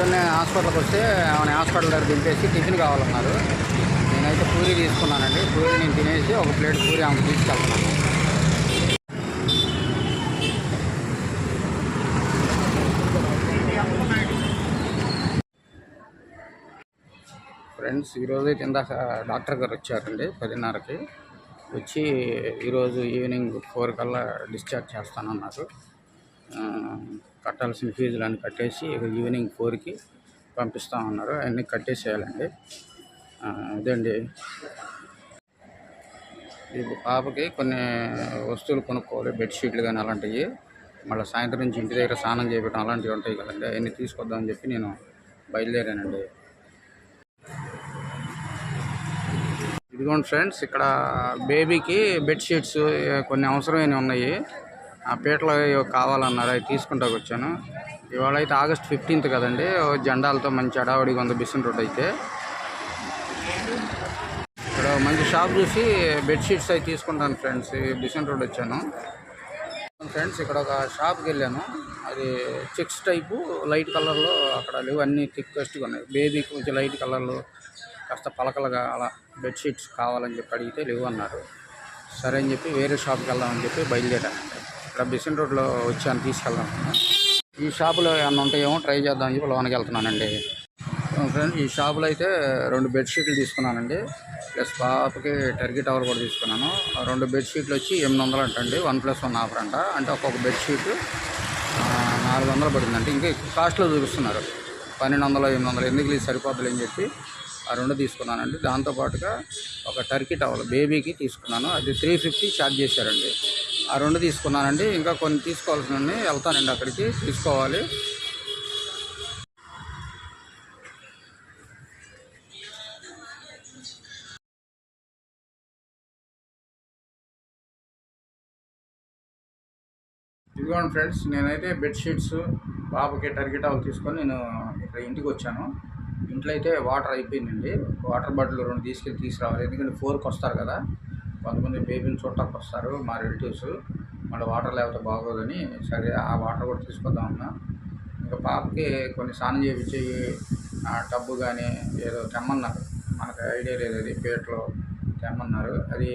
పొద్దున్నే హాస్పిటల్కి వస్తే ఆమె హాస్పిటల్ దగ్గర దింపేసి టిఫిన్ కావాలన్నారు. నేనైతే పూరి తీసుకున్నానండి. పూరి నేను తినేసి ఒక ప్లేట్ పూరి ఆమెకు తీసుకెళ్తున్నాను. ఫ్రెండ్స్ ఈరోజు అయితే ఇందాక డాక్టర్ గారు వచ్చారండి పదిన్నరకి. వచ్చి ఈరోజు ఈవినింగ్ ఫోర్ కల్లా డిశ్చార్జ్ చేస్తానన్నారు. కట్టాల్సిన ఫీజులు అన్నీ కట్టేసి ఇక ఈవినింగ్ ఫోర్కి పంపిస్తామన్నారు అన్నీ కట్టేసేయాలండి. అదండి. ఈ పాపకి కొన్ని వస్తువులు కొనుక్కోవాలి బెడ్షీట్లు కానీ అలాంటివి. మళ్ళీ సాయంత్రం నుంచి ఇంటి దగ్గర స్నానం చేయడం అలాంటివి ఉంటాయి కదండి. అవన్నీ తీసుకొద్దామని చెప్పి నేను బయలుదేరానండి. ఇదిగోండి ఫ్రెండ్స్ ఇక్కడ బేబీకి బెడ్షీట్స్ కొన్ని అవసరమైనవి ఉన్నాయి. ఆ పీటలు కావాలన్నారు అవి తీసుకుంటా వచ్చాను. ఇవాళ అయితే ఆగస్ట్ ఫిఫ్టీన్త్ కదండి జెండాలతో మంచి అడావడిగా ఉంది బిసిన్ రోడ్ అయితే. ఇక్కడ మంచి షాప్ చూసి బెడ్షీట్స్ అవి తీసుకుంటాను ఫ్రెండ్స్ బిసిన్ రోడ్ వచ్చాను. ఫ్రెండ్స్ ఇక్కడ ఒక షాప్కి వెళ్ళాను. అది చెక్స్ టైపు లైట్ కలర్లో అక్కడ లేవు అన్నీ థిక్కెస్ట్గా ఉన్నాయి. బేబీకి కొంచెం లైట్ కలర్లో కాస్త పలకలుగా అలా బెడ్షీట్స్ కావాలని చెప్పి అడిగితే లేవు అన్నారు. సరే అని చెప్పి వేరే షాప్కి వెళ్దామని చెప్పి బయలుదేరాను. ఇక్కడ బిసిన్ రోడ్లో వచ్చాను తీసుకెళ్దాం. ఈ షాపులో ఏమన్నా ఉంటాయేమో ట్రై చేద్దామని చెప్పి లోనికి వెళ్తున్నానండి. ఫ్రెండ్స్ ఈ షాపులో అయితే రెండు బెడ్షీట్లు తీసుకున్నానండి. ప్లస్ పాపకి టర్కీ టవర్ కూడా తీసుకున్నాను. ఆ రెండు బెడ్షీట్లు వచ్చి ఎనిమిది వందలు అంటండి. వన్ ప్లస్ వన్ ఆఫర్ అంట. అంటే ఒక్కొక్క బెడ్షీట్ నాలుగు వందలు పడిందంటే. ఇంకా కాస్ట్లో చూపిస్తున్నారు. పన్నెండు వందలు ఎనిమిది వందలు ఎందుకు ఇది సరిపోద్దులు అని చెప్పి ఆ రెండు తీసుకున్నానండి. దాంతోపాటుగా ఒక టర్కీ టవల్ బేబీకి తీసుకున్నాను. అది త్రీ ఫిఫ్టీ ఛార్జ్ చేశారండి. ఆ రెండు తీసుకున్నానండి. ఇంకా కొన్ని తీసుకోవాల్సినవి వెళ్తానండి అక్కడికి. తీసుకోవాలి. ఇదిగోండి ఫ్రెండ్స్ నేనైతే బెడ్షీట్స్ బాబుకి టర్గిటాలు తీసుకొని నేను ఇక్కడ ఇంటికి వచ్చాను. ఇంట్లో అయితే వాటర్ అయిపోయిందండి. వాటర్ బాటిల్ రెండు తీసుకెళ్ళి తీసుకురావాలి. ఎందుకంటే ఫోర్కి వస్తారు కదా. కొంతమంది బేబీని చూడటానికి వస్తారు మా రిలేటివ్స్. మళ్ళీ వాటర్ లేకపోతే బాగోదని సరే ఆ వాటర్ కూడా తీసుకుందాం అన్నా. ఇంకా పాపకి కొన్ని స్నానం చేయించి ఆ టబ్బు కానీ ఏదో తెమ్మన్నారు. మనకు ఐడియా లేదు అది పేటలో తెమ్మన్నారు. అది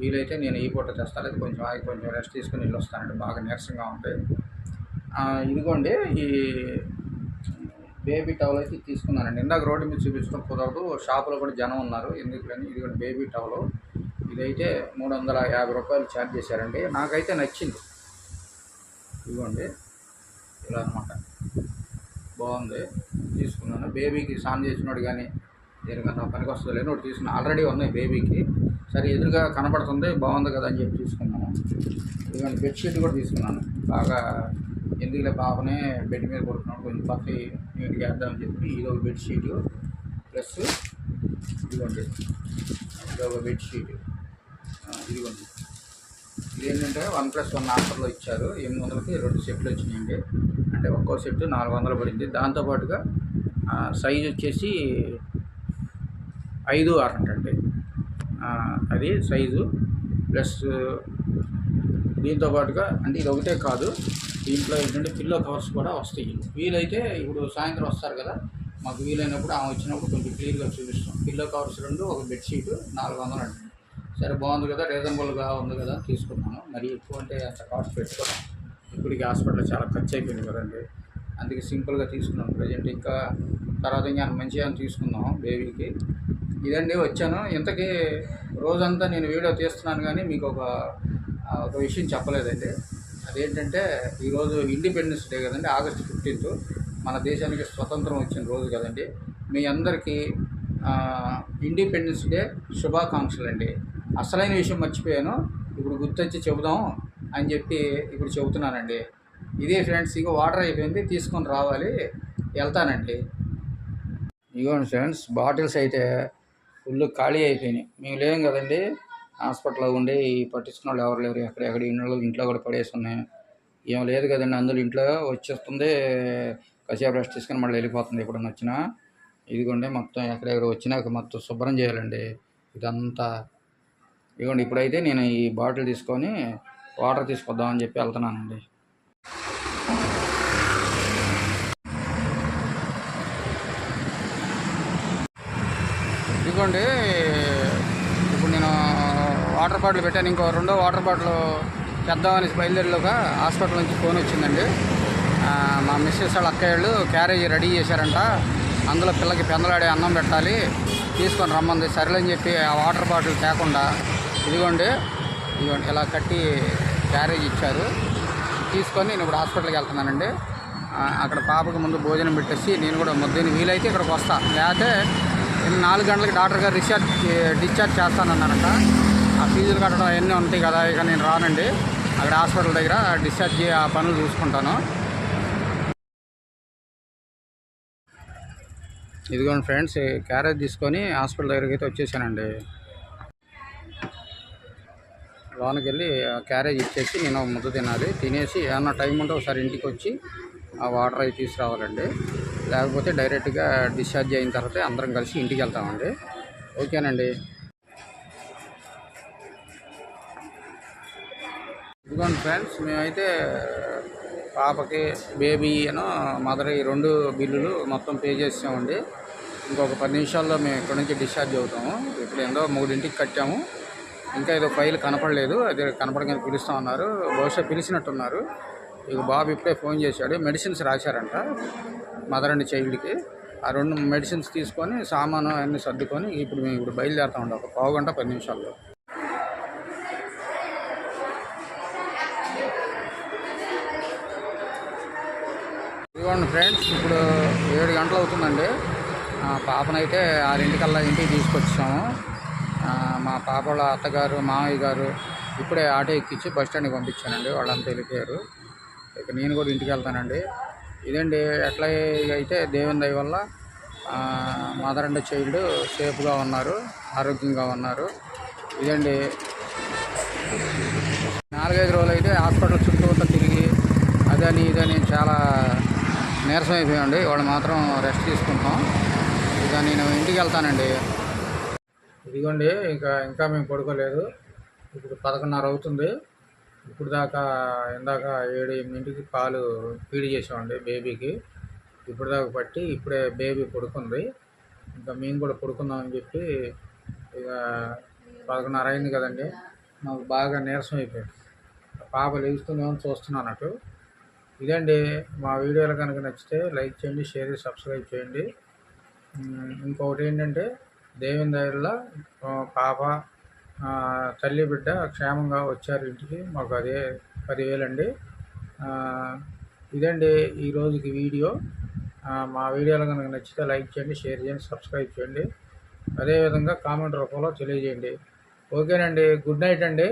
వీలైతే నేను ఈ పూట తెస్తాను అది కొంచెం ఆగి కొంచెం రెస్ట్ తీసుకుని వెళ్ళి వస్తానండి. బాగా నీరసంగా ఉంటాయి ఇదిగోండి ఈ బేబీ టవల్ అయితే తీసుకున్నానండి. ఇందాక రోడ్డు మీద చూపించడం కుదరదు షాపులో కూడా జనం ఉన్నారు. ఎందుకని ఇదిగోండి బేబీ టవల్. ఇదైతే మూడు వందల యాభై రూపాయలు ఛార్జ్ చేశారండి. నాకైతే నచ్చింది. ఇదిగోండి. ఇలా అనమాట బాగుంది. తీసుకున్నాను. బేబీకి స్నానం చేసినోడు కానీ దేనికన్నా పనికి వస్తుంది లేదు ఒకటి తీసుకున్నాను ఆల్రెడీ ఉన్నాయి బేబీకి. సరే ఎదురుగా కనపడుతుంది. బాగుంది కదా అని చెప్పి తీసుకున్నాను. ఇదిగోండి బెడ్షీట్ కూడా తీసుకున్నాను. బాగా ఎందుకులే పాపనే బెడ్ మీద కొడుతున్నాడు కొంచెం పక్కకి నీట్గా వేద్దామని చెప్పి ఇది ఒక బెడ్షీట్ ప్లస్ ఇదిగోండి ఇది ఒక బెడ్షీట్ ఇదిగోండి. ఇది ఏంటంటే వన్ ప్లస్ వన్ ఆఫర్లో ఇచ్చారు. ఎనిమిది వందలకి రెండు సెట్లు వచ్చినాయండి. అంటే ఒక్కో సెట్ నాలుగు వందలు పడింది. దాంతోపాటుగా సైజ్ వచ్చేసి ఐదు ఆరు అండి. అది సైజు. ప్లస్ దీంతో పాటుగా అంటే ఇది ఒకటే కాదు. దీంట్లో ఏంటంటే పిల్లో కవర్స్ కూడా వస్తాయి. వీలైతే ఇప్పుడు సాయంత్రం వస్తారు కదా. మాకు వీలైనప్పుడు ఆమె వచ్చినప్పుడు కొంచెం క్లియర్గా చూపిస్తాం. పిల్లో కవర్స్ రెండు ఒక బెడ్షీట్ నాలుగు వందలు అండి. సరే బాగుంది కదా రీజనబుల్గా ఉంది కదా తీసుకున్నాను. మరి ఎక్కువ అంటే అంత కాస్ట్ పెట్టుకోవడం ఇప్పటికి హాస్పిటల్ చాలా ఖర్చు అయిపోయింది కదండి. అందుకే సింపుల్గా తీసుకున్నాను. ప్రజెంట్ ఇంకా తర్వాత ఇంకా మంచిగా తీసుకుందాం బేబీకి. ఇదండి వచ్చాను. ఇంతకీ రోజంతా నేను వీడియో తీస్తున్నాను కానీ మీకు ఒక ఒక విషయం చెప్పలేదండి. అదేంటంటే ఈరోజు ఇండిపెండెన్స్ డే కదండి ఆగస్ట్ ఫిఫ్టీన్త్. మన దేశానికి స్వతంత్రం వచ్చిన రోజు కదండి. మీ అందరికీ ఇండిపెండెన్స్ డే శుభాకాంక్షలు అండి అసలైన విషయం మర్చిపోయాను. ఇప్పుడు గుర్తొచ్చి చెబుదాం అని చెప్పి ఇప్పుడు చెబుతున్నానండి. ఇదే ఫ్రెండ్స్ ఇక వాటర్ అయిపోయింది తీసుకొని రావాలి. వెళ్తానండి. ఇగోండి ఫ్రెండ్స్ బాటిల్స్ అయితే ఫుల్ ఖాళీ అయిపోయినాయి. మేము లేం కదండి హాస్పిటల్లో ఉండి ఈ పట్టించుకున్న వాళ్ళు ఎవరు లేరు. ఎక్కడెక్కడ ఇంట్లో ఇంట్లో కూడా పడేసి ఉన్నాయి. ఏం లేదు కదండి అందులో ఇంట్లో వచ్చేస్తుంది. కాసేపు రెస్ట్ తీసుకొని మళ్ళీ వెళ్ళిపోతుంది ఎప్పుడన్నా వచ్చినా. ఇదిగోండి మొత్తం ఎక్కడెక్కడ వచ్చినాక మొత్తం శుభ్రం చేయాలండి. ఇదంతా ఇదిగోండి ఇప్పుడైతే నేను ఈ బాటిల్ తీసుకొని వాటర్ తీసుకొద్దామని చెప్పి వెళ్తున్నానండి. ఇదిగోండి ఇప్పుడు నేను వాటర్ బాటిల్ పెట్టాను. ఇంకో రెండో వాటర్ బాటిల్ పెద్దామని బయలుదేరిలోగా హాస్పిటల్ నుంచి ఫోన్ వచ్చిందండి. మా మిస్సెస్ వాళ్ళ అక్కయ్యళ్ళు క్యారేజీ రెడీ చేశారంట. అందులో పిల్లకి పెందలాడే అన్నం పెట్టాలి. తీసుకొని రమ్మంది. సరేలేని చెప్పి ఆ వాటర్ బాటిల్ తేకుండా ఇదిగోండి ఇదిగోండి ఇలా కట్టి క్యారేజ్ ఇచ్చారు. తీసుకొని నేను ఇప్పుడు హాస్పిటల్కి వెళ్తున్నానండి. అక్కడ పాపకు ముందు భోజనం పెట్టేసి నేను కూడా ముద్దని వీలైతే ఇక్కడికి వస్తా. లేకపోతే నేను నాలుగు గంటలకి డాక్టర్ గారు డిశ్చార్జ్ డిశ్చార్జ్ చేస్తానన్నారంట. ఆ ఫీజులు కట్టడం అవన్నీ ఉంటాయి కదా ఇక నేను రానండి. అక్కడ హాస్పిటల్ దగ్గర డిశ్చార్జ్ ఆ పనులు చూసుకుంటాను. ఇదిగోండి ఫ్రెండ్స్ క్యారేజ్ తీసుకొని హాస్పిటల్ దగ్గరికి అయితే వచ్చేసానండి. లోనికి వెళ్ళి క్యారేజ్ ఇచ్చేసి నేను ముద్ద తినాలి. తినేసి ఏమన్నా టైం ఉంటే ఒకసారి ఇంటికి వచ్చి ఆ వాటర్ అవి తీసుకురావాలండి. లేకపోతే డైరెక్ట్గా డిశ్చార్జ్ అయిన తర్వాత అందరం కలిసి ఇంటికి వెళ్తామండి. ఓకేనండి. ఇదిగోండి ఫ్రెండ్స్ మేమైతే పాపకి బేబీ అను మదర్ ఈ రెండు బిల్లులు మొత్తం పే చేసామండి ఇంకొక పది నిమిషాల్లో మేము ఇక్కడ నుంచి డిశ్చార్జ్ అవుతాము. ఇప్పుడు ఏందో మూడింటికి కట్టాము. ఇంకా ఏదో ఫైల్ కనపడలేదు అది కనపడగానే పిలుస్తా ఉన్నారు. బహుశా పిలిచినట్టున్నారు. ఇక బాబు ఇప్పుడే ఫోన్ చేశాడు. మెడిసిన్స్ రాశారంట మదర్ అండ్ చైల్డ్కి. ఆ రెండు మెడిసిన్స్ తీసుకొని సామాను అన్నీ సర్దుకొని ఇప్పుడు మేము ఇప్పుడు బయలుదేరుతామండి ఒక పావు గంట పది నిమిషాల్లో. ఇదిగోండి ఫ్రెండ్స్ ఇప్పుడు ఏడు గంటలు అవుతుందండి. ఆ, పాపనైతే ఆరింటికల్లా ఇంటికి తీసుకొచ్చాము. మా పాప వాళ్ళ అత్తగారు మామయ్య గారు ఇప్పుడే ఆటో ఎక్కించి బస్ స్టాండ్కి పంపించానండి. వాళ్ళంతా వెళ్ళిపోయారు. ఇక నేను కూడా ఇంటికి వెళ్తానండి. ఇదండి ఎట్లా అయితే దేవుని దయ వల్ల మదర్ అండ్ చైల్డ్ సేఫ్గా ఉన్నారు ఆరోగ్యంగా ఉన్నారు. ఇదండి. నాలుగైదు రోజులు అయితే హాస్పిటల్ చుట్టూ తిరిగి అదని ఇదని చాలా నీరసం అయిపోయామండి వాళ్ళు మాత్రం రెస్ట్ తీసుకుంటాం. ఇక నేను ఇంటికి వెళ్తానండి. ఇదిగోండి ఇంకా ఇంకా మేము పడుకోలేదు. ఇప్పుడు పదకొండున్నర అవుతుంది. ఇప్పుడు దాకా ఇందాక ఏడు ఎనిమిదింటికి పాలు ఫీడ్ చేసామండి బేబీకి. ఇప్పుడు దాకా పట్టి ఇప్పుడే బేబీ పడుకుంది. ఇంకా మేము కూడా పడుకుందామని చెప్పి ఇక పదకొండున్నర అయింది కదండి. మాకు బాగా నీరసం అయిపోయింది. పాప లేస్తూనే చూస్తున్నానట్టు ఇదండి మా వీడియోలు కనుక నచ్చితే లైక్ చేయండి షేర్ చేసి సబ్స్క్రైబ్ చేయండి. ఇంకొకటి ఏంటంటే దేవుని దయల్లో పాప తల్లి బిడ్డ క్షేమంగా వచ్చారు ఇంటికి. మాకు అదే పదివేలండి. ఇదండి ఈ రోజుకి వీడియో. మా వీడియోలు కనుక నచ్చితే లైక్ చేయండి షేర్ చేయండి సబ్స్క్రైబ్ చేయండి. అదేవిధంగా కామెంట్ రూపంలో తెలియజేయండి. ఓకేనండి గుడ్ నైట్ అండి.